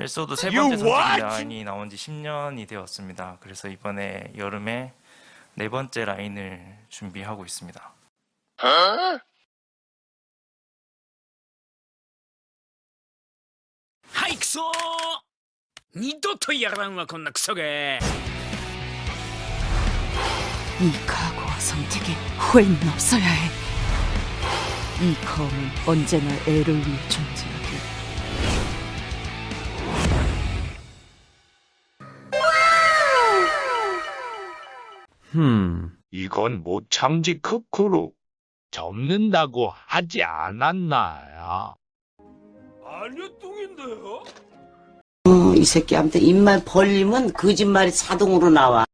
에피소드 세 You 번째 what? 선택 라인이 나온 지 10년이 되었습니다. 그래서 이번에 여름에 네 번째 라인을 준비하고 있습니다. はいクソ二度とやらんわこんなクソが 이 각오와 선택에 후회는 없어야 해. 이 검은 언제나 애를 위해 존재 흠, 이건 못 참지 크크루. 접는다고 하지 않았나요? 어, 이 새끼한테 입만 벌리면 거짓말이 자동으로 나와.